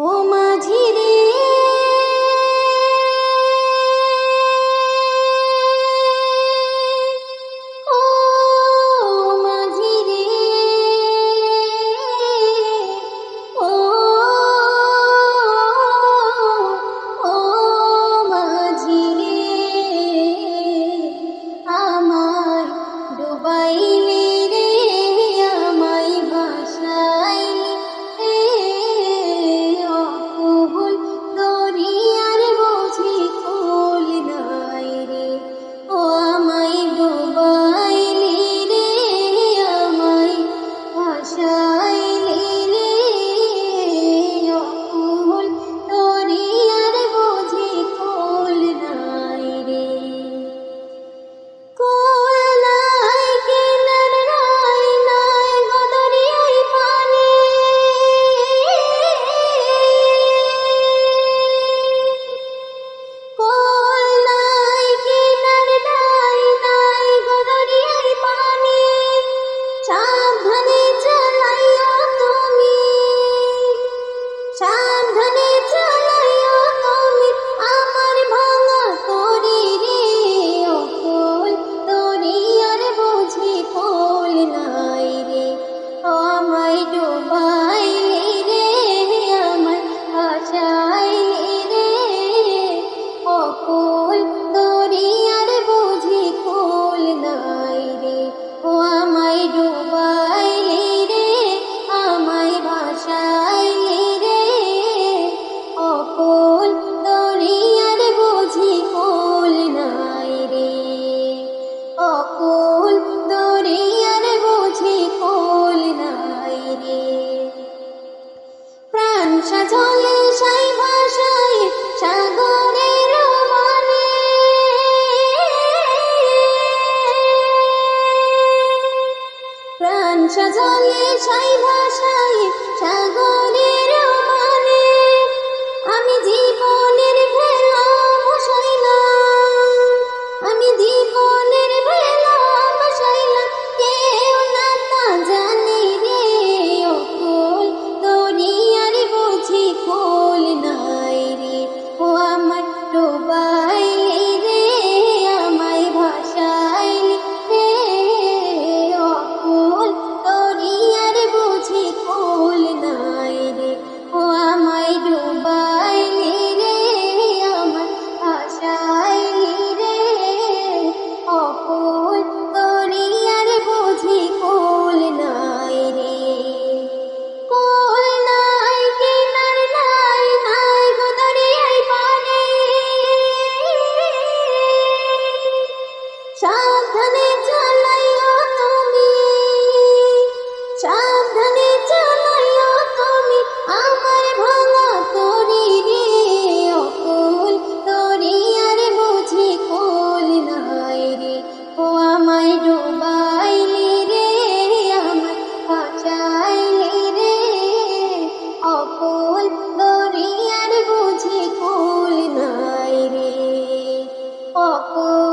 我们沙枣叶，沙一坡，沙一。সাবধানে চালাইও তুমি। সাবধানে চালাইও তুমি, আমার ভাঙা তরি রে। অকুল তরি আর বুঝি কোল নাই রে। ও আমায় ডুবাইলি রে, আমায় বাঁচাইলি রে। অকুল তরি আর বুঝি কোল নাই রে। অকুল